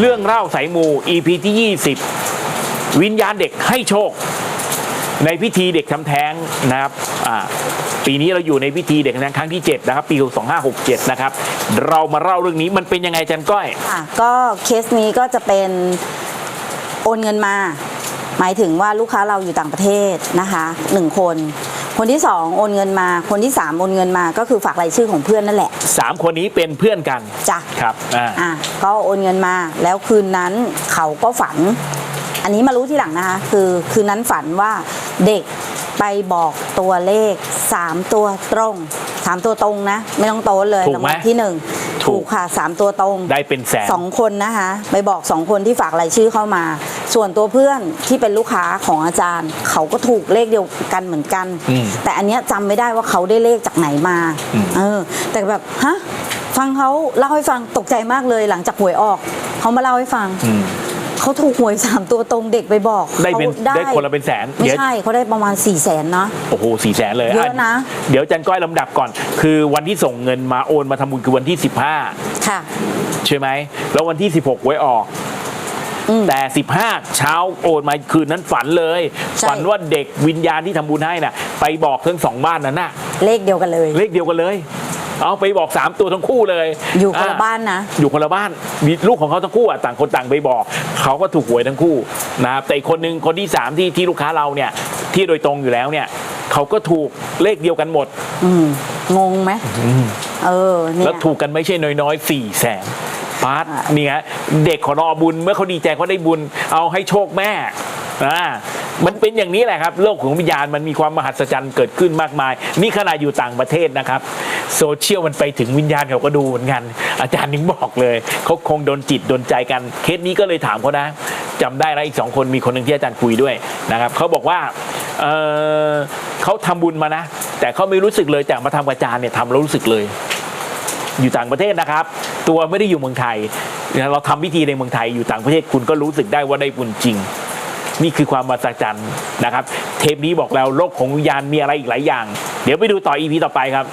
เรื่องเล่าสายมู EP ที่ 20 วิญญาณเด็กให้โชค ในพิธีเด็กทำแท้งนะครับปีนี้เราอยู่ในพิธีเด็กทำแท้งครั้งที่ 7 นะครับ ปี 2567 นะครับ เรามาเล่าเรื่องนี้มันเป็นยังไงจันก้อยก็เคสนี้ก็จะเป็นโอนเงินมา หมายถึงว่าลูกค้าเราอยู่ต่างประเทศนะคะหนึ่งคน คนที่สองโอนเงินมา คนที่สามโอนเงินมาก็คือฝากรายชื่อของเพื่อนนั่นแหละ3คนนี้เป็นเพื่อนกันจ้ะครับอ่าอะก็โอนเงินมาแล้วคืนนั้นเขาก็ฝัน อันนี้มารู้ที่หลังนะคะคือคืนนั้นฝันว่าเด็กไปบอกตัวเลข3ตัวตรง3ตัวตรงนะ ไม่ต้องโต้นเลยถูกไหมรางวัลที่หนึ่ง ถูกถูกค่ะ3ตัวตรงได้เป็นแสนสองคนนะคะไปบอกสองคนที่ฝากรายชื่อเข้ามา ส่วนตัวเพื่อนที่เป็นลูกค้าของอาจารย์ เขาก็ถูกเลขเดียวกันเหมือนกันอืมแต่อันเนี้ยจำไม่ได้ว่าเขาได้เลขจากไหนมาอืมเออแต่แบบฮะฟังเขาเล่าให้ฟังตกใจมากเลยหลังจากหวยออก เขามาเล่าให้ฟังอืม เขาถูกหวยสามตัวตรงเด็กไปบอกได้เป็นขาได้คนละเป็นแสนไม่เดี๋ยวใช่เขาได้ประมาณ4ี่แสนเนาะโอ้โหสี่แสนเลยเยอะนะ เดี๋ยวจันก้อยลำดับก่อน คือวันที่ส่งเงินมาโอนมาทำบุญคือวันที่15ค่ะใช่ไหม แล้ววันที่ 16ไว้ออก อืมแต่ 15 เช้าโอนมาคืนนั้นฝันเลย ใช่ ฝันว่าเด็กวิญญาณที่ทำบุญให้น่ะ ไปบอกทั้งสองบ้านนั้นน่ะ เลขเดียวกันเลย เลขเดียวกันเลย เอาไปบอก 3 ตัวทั้งคู่เลยอยู่คนละบ้านนะ อยู่คนละบ้านมีลูกของเขาทั้งคู่อะต่างคนต่างไปบอก เขาก็ถูกหวยทั้งคู่นะครับแต่อีกคนนึงคนที่สามที่ที่ลูกค้าเราเนี่ยที่โดยตรงอยู่แล้วเนี่ยเขาก็ถูกเลขเดียวกันหมด อืมงงไหมเออเนี่แล้วยถูกกันไม่ใช่น้อยๆสี่แสนปาร์ตอะนี่ฮะเด็กขอรอบุญเมื่อเขาดีใจเขาได้บุญเอาให้โชคแม่ อ่ามันเป็นอย่างนี้แหละครับ โลกของวิญญาณมันมีความมหัศจรรย์เกิดขึ้นมากมาย นี่ขนาดอยู่ต่างประเทศนะครับ โซเชียลมันไปถึงวิญญาณเขาก็ดูเหมือนกัน อาจารย์นิ้งบอกเลยเขาคงโดนจิตโดนใจกัน เคสนี้ก็เลยถามเขานะจำได้แล้วอีกสองคนมีคนหนึ่งที่อาจารย์คุยด้วยนะครับเขาบอกว่าเออเขาทำบุญมานะ แต่เขาไม่รู้สึกเลยจากมาทำกับอาจารย์เนี่ยทำแล้วรู้สึกเลย อยู่ต่างประเทศนะครับ ตัวไม่ได้อยู่เมืองไทย เราทำพิธีในเมืองไทยอยู่ต่างประเทศคุณก็รู้สึกได้ว่าได้บุญจริง นี่คือความมหัศจรรย์นะครับ เทปนี้บอกแล้วโลกของวิญญาณมีอะไรอีกหลายอย่าง เดี๋ยวไปดูต่ออีพีต่อไปครับ